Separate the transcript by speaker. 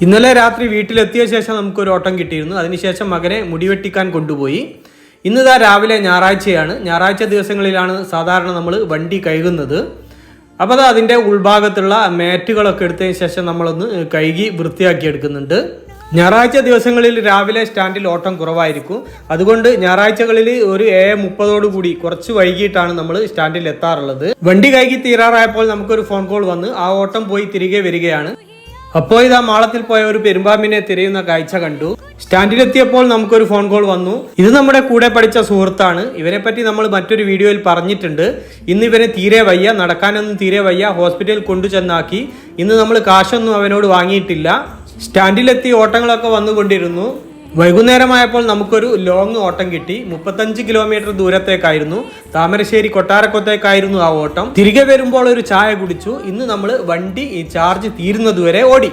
Speaker 1: ഇന്നലെ രാത്രി വീട്ടിലെത്തിയ ശേഷം നമുക്കൊരു ഓട്ടം കിട്ടിയിരുന്നു. അതിനുശേഷം മകനെ മുടിവെട്ടിക്കാൻ കൊണ്ടുപോയി. ഇന്നിതാ രാവിലെ ഞായറാഴ്ചയാണ്. ഞായറാഴ്ച ദിവസങ്ങളിലാണ് സാധാരണ നമ്മൾ വണ്ടി കഴുകുന്നത്. അപ്പോൾ അത് അതിന്റെ ഉൾഭാഗത്തുള്ള മാറ്റുകളൊക്കെ എടുത്തതിന് ശേഷം നമ്മളൊന്ന് കഴുകി വൃത്തിയാക്കി എടുക്കുന്നുണ്ട്. ഞായറാഴ്ച ദിവസങ്ങളിൽ രാവിലെ സ്റ്റാൻഡിൽ ഓട്ടം കുറവായിരിക്കും. അതുകൊണ്ട് ഞായറാഴ്ചകളിൽ ഒരു ഏഴ് മുപ്പതോടു കൂടി കുറച്ച് വൈകിട്ടാണ് നമ്മൾ സ്റ്റാൻഡിൽ എത്താറുള്ളത്. വണ്ടി കഴുകി തീരാറായപ്പോൾ നമുക്കൊരു ഫോൺ കോൾ വന്ന് ആ ഓട്ടം പോയി തിരികെ വരികയാണ്. അപ്പോൾ ഇതാ മാളത്തിൽ പോയ ഒരു പെരുമ്പാമ്പിനെ തിരയുന്ന കാഴ്ച കണ്ടു. സ്റ്റാൻഡിലെത്തിയപ്പോൾ നമുക്കൊരു ഫോൺ കോൾ വന്നു. ഇത് നമ്മുടെ കൂടെ പഠിച്ച സുഹൃത്താണ്. ഇവരെ പറ്റി നമ്മൾ മറ്റൊരു വീഡിയോയിൽ പറഞ്ഞിട്ടുണ്ട്. ഇന്ന് ഇവനെ തീരെ വയ്യ. നടക്കാനൊന്നും തീരെ വയ്യ. ഹോസ്പിറ്റലിൽ കൊണ്ടുചെന്നാക്കി. ഇന്ന് നമ്മൾ കാശൊന്നും അവനോട് വാങ്ങിയിട്ടില്ല. സ്റ്റാൻഡിലെത്തി ഓട്ടങ്ങളൊക്കെ വന്നുകൊണ്ടിരുന്നു. വൈകുന്നേരമായപ്പോൾ നമുക്കൊരു ലോങ് ഓട്ടം കിട്ടി. മുപ്പത്തഞ്ച് കിലോമീറ്റർ ദൂരത്തേക്കായിരുന്നു. താമരശ്ശേരി കൊട്ടാരക്കൊത്തേക്കായിരുന്നു ആ ഓട്ടം. തിരികെ വരുമ്പോൾ ഒരു ചായ കുടിച്ചു. ഇന്ന് നമ്മൾ വണ്ടി ചാർജ് തീരുന്നതുവരെ ഓടി.